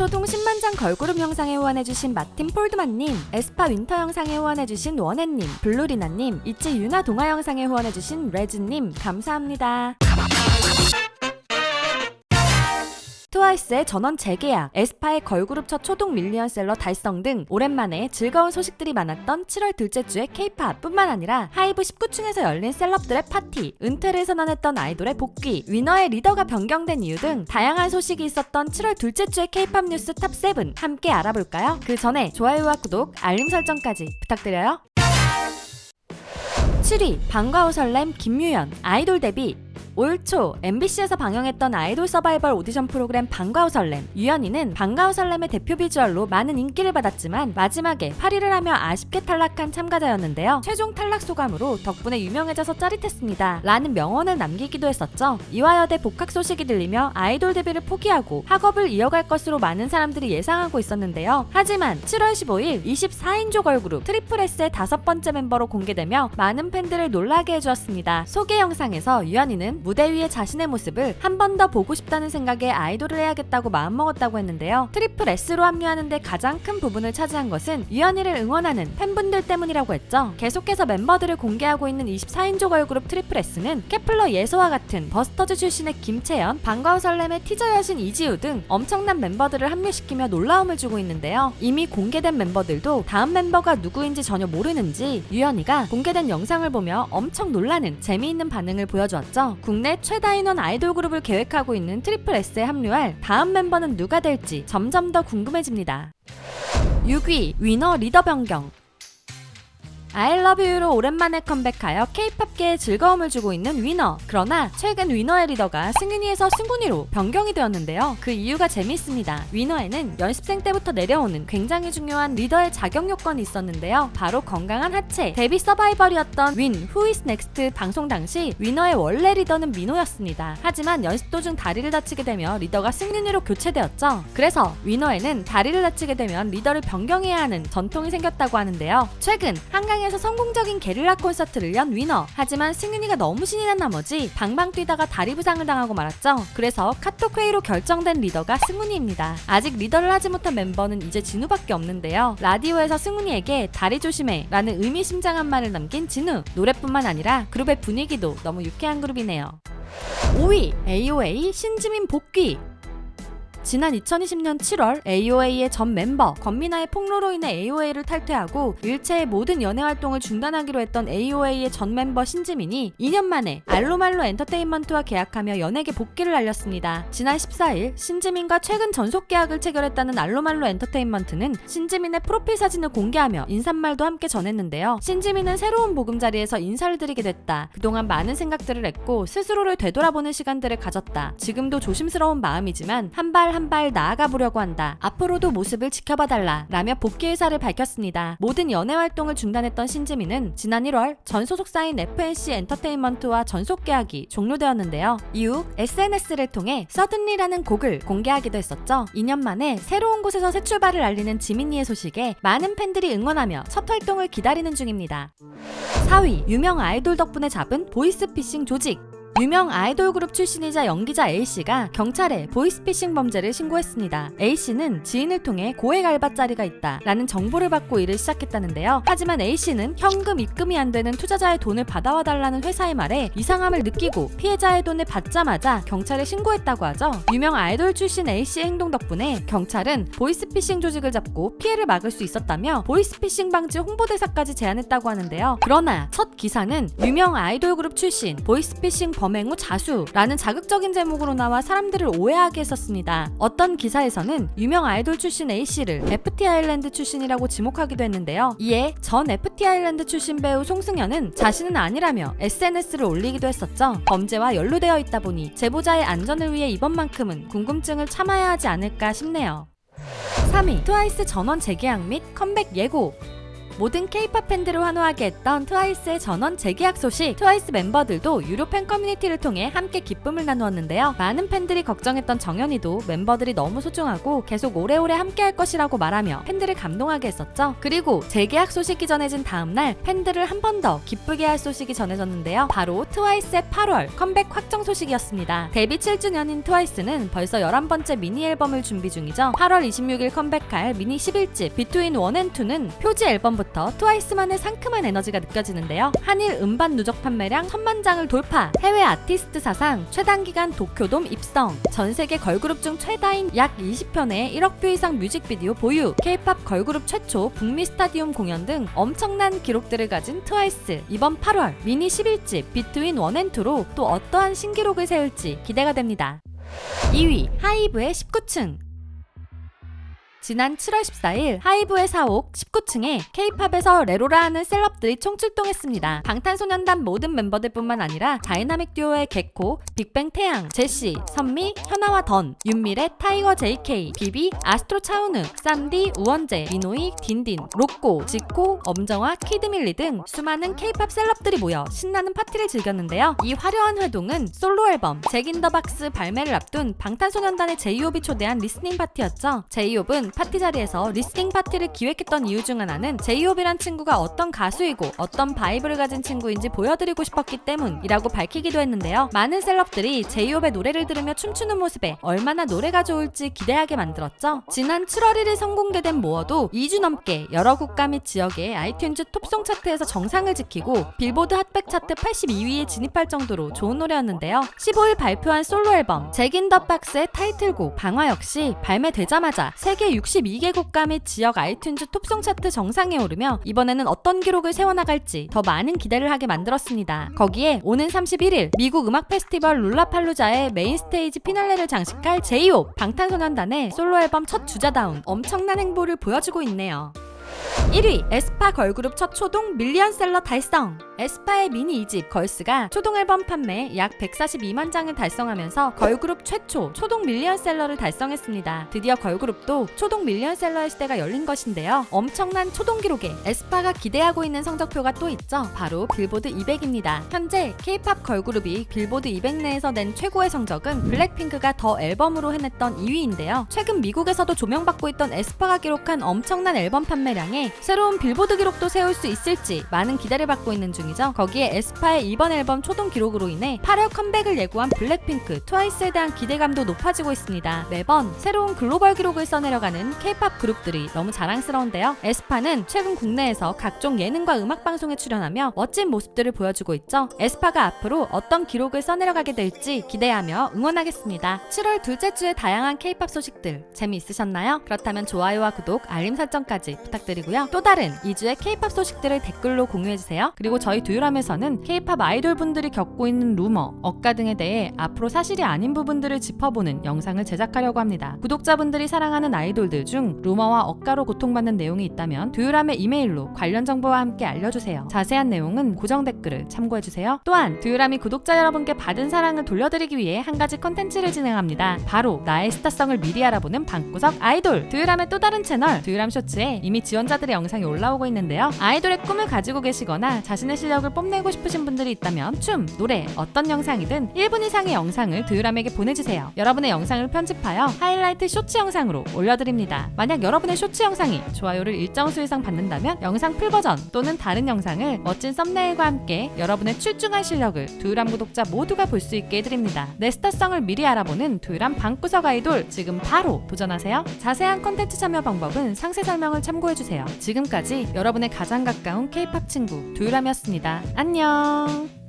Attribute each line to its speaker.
Speaker 1: 초동 10만 장 걸그룹 영상에 후원해주신 마틴 폴드만님, 에스파 윈터 영상에 후원해주신 원혜님, 블루리나님, 이치 유나 동화 영상에 후원해주신 레즈님, 감사합니다. 트와이스의 전원 재계약, 에스파의 걸그룹 첫 초동 밀리언셀러 달성 등 오랜만에 즐거운 소식들이 많았던 7월 둘째 주의 케이팝 뿐만 아니라 하이브 19층에서 열린 셀럽들의 파티, 은퇴를 선언했던 아이돌의 복귀, 위너의 리더가 변경된 이유 등 다양한 소식이 있었던 7월 둘째 주의 케이팝 뉴스 탑 7 함께 알아볼까요? 그 전에 좋아요와 구독, 알림 설정까지 부탁드려요. 7위 방과후 설렘 김유연 아이돌 데뷔 올 초 MBC에서 방영했던 아이돌 서바이벌 오디션 프로그램 방과후 설렘. 유연이는 방과후 설렘의 대표 비주얼로 많은 인기를 받았지만 마지막에 8위를 하며 아쉽게 탈락한 참가자였는데요. 최종 탈락 소감으로 덕분에 유명해져서 짜릿했습니다. 라는 명언을 남기기도 했었죠. 이화여대 복학 소식이 들리며 아이돌 데뷔를 포기하고 학업을 이어갈 것으로 많은 사람들이 예상하고 있었는데요. 하지만 7월 15일 24인조 걸그룹 트리플 S의 다섯 번째 멤버로 공개되며 많은 팬들을 놀라게 해주었습니다. 소개 영상에서 유연이는 무대 위에 자신의 모습을 한 번 더 보고 싶다는 생각에 아이돌을 해야겠다고 마음먹었다고 했는데요. 트리플 S로 합류하는데 가장 큰 부분을 차지한 것은 유연이를 응원하는 팬분들 때문이라고 했죠. 계속해서 멤버들을 공개하고 있는 24인조 걸그룹 트리플 S는 케플러 예서와 같은 버스터즈 출신의 김채연, 방과후 설렘의 티저 여신 이지우 등 엄청난 멤버들을 합류시키며 놀라움을 주고 있는데요. 이미 공개된 멤버들도 다음 멤버가 누구인지 전혀 모르는지 유연이가 공개된 영상을 보며 엄청 놀라는 재미있는 반응을 보여주었죠. 최다 인원 아이돌 그룹을 계획하고 있는 트리플 S에 합류할 다음 멤버는 누가 될지 점점 더 궁금해집니다. 6위 위너 리더 변경 I love you로 오랜만에 컴백하여 케이팝계에 즐거움을 주고 있는 위너. 그러나 최근 위너의 리더가 승윤이에서 승군이로 변경이 되었는데요. 그 이유가 재미있습니다. 위너에는 연습생 때부터 내려오는 굉장히 중요한 리더의 자격 요건이 있었는데요. 바로 건강한 하체. 데뷔 서바이벌이었던 윈 Who is Next 방송 당시 위너의 원래 리더는 민호였습니다. 하지만 연습 도중 다리를 다치게 되며 리더가 승윤이로 교체되었죠. 그래서 위너에는 다리를 다치게 되면 리더를 변경해야 하는 전통이 생겼다고 하는데요. 최근 한강 에서 성공적인 게릴라 콘서트를 연 위너. 하지만 승윤이가 너무 신이 난 나머지 방방 뛰다가 다리 부상을 당하고 말았죠. 그래서 카톡 회의로 결정된 리더가 승훈이입니다. 아직 리더를 하지 못한 멤버는 이제 진우밖에 없는데요. 라디오에서 승훈이에게 다리 조심해 라는 의미심장한 말을 남긴 진우. 노래뿐만 아니라 그룹의 분위기도 너무 유쾌한 그룹이네요. 5위 AOA 신지민 복귀 지난 2020년 7월 AOA의 전 멤버 권민아의 폭로로 인해 AOA를 탈퇴하고 일체의 모든 연애 활동을 중단하기로 했던 AOA의 전 멤버 신지민이 2년 만에 알로말로 엔터테인먼트와 계약하며 연예계 복귀를 알렸습니다. 지난 14일 신지민과 최근 전속 계약을 체결했다는 알로말로 엔터테인먼트는 신지민의 프로필 사진을 공개하며 인사말도 함께 전했는데요. 신지민은 새로운 보금자리에서 인사를 드리게 됐다. 그동안 많은 생각들을 했고 스스로를 되돌아보는 시간들을 가졌다. 지금도 조심스러운 마음이지만 한발 한 발 나아가 보려고 한다. 앞으로도 모습을 지켜봐 달라. 라며 복귀 의사를 밝혔습니다. 모든 연애 활동을 중단했던 신지민은 지난 1월 전 소속사인 FNC 엔터테인먼트와 전속 계약이 종료되었는데요. 이후 SNS를 통해 서든리라는 곡을 공개하기도 했었죠. 2년 만에 새로운 곳에서 새 출발을 알리는 지민이의 소식에 많은 팬들이 응원하며 첫 활동을 기다리는 중입니다. 4위 유명 아이돌 덕분에 잡은 보이스피싱 조직 유명 아이돌 그룹 출신이자 연기자 A씨가 경찰에 보이스피싱 범죄를 신고했습니다. A씨는 지인을 통해 고액 알바자리가 있다 라는 정보를 받고 일을 시작했다는데요. 하지만 A씨는 현금 입금이 안 되는 투자자의 돈을 받아와 달라는 회사의 말에 이상함을 느끼고 피해자의 돈을 받자마자 경찰에 신고했다고 하죠. 유명 아이돌 출신 A씨의 행동 덕분에 경찰은 보이스피싱 조직을 잡고 피해를 막을 수 있었다며 보이스피싱 방지 홍보대사까지 제안했다고 하는데요. 그러나 첫 기사는 유명 아이돌 그룹 출신 보이스피싱 범행 후 자수라는 자극적인 제목으로 나와 사람들을 오해하게 했었습니다. 어떤 기사에서는 유명 아이돌 출신 A씨를 FT 아일랜드 출신이라고 지목하기도 했는데요. 이에 전 FT 아일랜드 출신 배우 송승연은 자신은 아니라며 SNS를 올리기도 했었죠. 범죄와 연루되어 있다 보니 제보자의 안전을 위해 이번만큼은 궁금증을 참아야 하지 않을까 싶네요. 3위 트와이스 전원 재계약 및 컴백 예고 모든 K-팝 팬들을 환호하게 했던 트와이스의 전원 재계약 소식 트와이스 멤버들도 유료 팬 커뮤니티를 통해 함께 기쁨을 나누었는데요. 많은 팬들이 걱정했던 정현이도 멤버들이 너무 소중하고 계속 오래오래 함께 할 것이라고 말하며 팬들을 감동하게 했었죠. 그리고 재계약 소식이 전해진 다음날 팬들을 한 번 더 기쁘게 할 소식이 전해졌는데요. 바로 트와이스의 8월 컴백 확정 소식이었습니다. 데뷔 7주년인 트와이스는 벌써 11번째 미니 앨범을 준비 중이죠. 8월 26일 컴백할 미니 11집 비트윈 1&2는 표지 앨범부터 트와이스만의 상큼한 에너지가 느껴지는데요. 한일 음반 누적 판매량 1000만 장을 돌파, 해외 아티스트 사상 최단기간 도쿄돔 입성, 전 세계 걸그룹 중 최다인 약 20편의 1억 뷰 이상 뮤직비디오 보유, K-팝 걸그룹 최초 북미 스타디움 공연 등 엄청난 기록들을 가진 트와이스. 이번 8월 미니 11집 비트윈 1&2로 또 어떠한 신기록을 세울지 기대가 됩니다. 2위 하이브의 19층 지난 7월 14일 하이브의 사옥 19층에 K-팝에서 레로라 하는 셀럽들이 총출동했습니다. 방탄소년단 모든 멤버들뿐만 아니라 다이나믹 듀오의 개코, 빅뱅 태양, 제시, 선미, 현아와 던, 윤미래, 타이거 JK, 비비, 아스트로 차우느, 쌈디, 우원재, 민호이, 딘딘, 로꼬, 지코, 엄정화, 키드밀리 등 수많은 K-팝 셀럽들이 모여 신나는 파티를 즐겼는데요. 이 화려한 회동은 솔로 앨범 잭인더박스 발매를 앞둔 방탄소년단의 제이홉이 초대한 리스닝 파티였죠. 제이홉은 파티 자리에서 리스닝 파티를 기획했던 이유 중 하나는 제이홉이란 친구가 어떤 가수이고 어떤 바이브를 가진 친구인지 보여드리고 싶었기 때문이라고 밝히기도 했는데요. 많은 셀럽들이 제이홉의 노래를 들으며 춤추는 모습에 얼마나 노래가 좋을지 기대하게 만들었죠. 지난 7월 1일 선공개된 모어도 2주 넘게 여러 국가 및 지역의 아이튠즈 톱송 차트에서 정상을 지키고 빌보드 핫백 차트 82위에 진입할 정도로 좋은 노래였는데요. 15일 발표한 솔로 앨범 잭인 더 박스의 타이틀곡 방화 역시 발매되자마자 세계 62개 국가 및 지역 아이튠즈 톱송 차트 정상에 오르며 이번에는 어떤 기록을 세워나갈지 더 많은 기대를 하게 만들었습니다. 거기에 오는 31일 미국 음악 페스티벌 룰라팔루자의 메인 스테이지 피날레를 장식할 제이홉 방탄소년단의 솔로 앨범 첫 주자다운 엄청난 행보를 보여주고 있네요. 1위 에스파 걸그룹 첫 초동 밀리언셀러 달성 에스파의 미니 2집 걸스가 초동 앨범 판매 약 142만 장을 달성하면서 걸그룹 최초 초동 밀리언셀러를 달성했습니다. 드디어 걸그룹도 초동 밀리언셀러의 시대가 열린 것인데요. 엄청난 초동 기록에 에스파가 기대하고 있는 성적표가 또 있죠. 바로 빌보드 200입니다. 현재 K-팝 걸그룹이 빌보드 200 내에서 낸 최고의 성적은 블랙핑크가 더 앨범으로 해냈던 2위인데요. 최근 미국에서도 조명받고 있던 에스파가 기록한 엄청난 앨범 판매량에 새로운 빌보드 기록도 세울 수 있을지 많은 기대를 받고 있는 중이죠. 거기에 에스파의 이번 앨범 초동 기록으로 인해 8월 컴백을 예고한 블랙핑크, 트와이스에 대한 기대감도 높아지고 있습니다. 매번 새로운 글로벌 기록을 써내려가는 K-팝 그룹들이 너무 자랑스러운데요. 에스파는 최근 국내에서 각종 예능과 음악 방송에 출연하며 멋진 모습들을 보여주고 있죠. 에스파가 앞으로 어떤 기록을 써내려가게 될지 기대하며 응원하겠습니다. 7월 둘째 주에 다양한 K-팝 소식들 재미있으셨나요? 그렇다면 좋아요와 구독, 알림 설정까지 부탁드리고요. 또 다른 2주의 K-팝 소식들을 댓글로 공유해주세요. 그리고 저희 두유람에서는 K-팝 아이돌 분들이 겪고 있는 루머, 억가 등에 대해 앞으로 사실이 아닌 부분들을 짚어보는 영상을 제작하려고 합니다. 구독자분들이 사랑하는 아이돌들 중 루머와 억가로 고통받는 내용이 있다면 두유람의 이메일로 관련 정보와 함께 알려주세요. 자세한 내용은 고정 댓글을 참고해주세요. 또한 두유람이 구독자 여러분께 받은 사랑을 돌려드리기 위해 한 가지 컨텐츠를 진행합니다. 바로 나의 스타성을 미리 알아보는 방구석 아이돌 두유람의 또 다른 채널 두유람 쇼츠에 이미 지원자 들의 영상이 올라오고 있는데요. 아이돌의 꿈을 가지고 계시거나 자신의 실력을 뽐내고 싶으신 분들이 있다면 춤, 노래, 어떤 영상이든 1분 이상의 영상을 두유람에게 보내주세요. 여러분의 영상을 편집하여 하이라이트 쇼츠 영상으로 올려드립니다. 만약 여러분의 쇼츠 영상이 좋아요를 일정 수 이상 받는다면 영상 풀버전 또는 다른 영상을 멋진 썸네일과 함께 여러분의 출중한 실력을 두유람 구독자 모두가 볼 수 있게 해드립니다. 내 스타성을 미리 알아보는 두유람 방구석 아이돌 지금 바로 도전하세요. 자세한 컨텐츠 참여 방법은 상세 설명을 참고해주세요. 지금까지 여러분의 가장 가까운 K-팝 친구 두유람이었습니다. 안녕.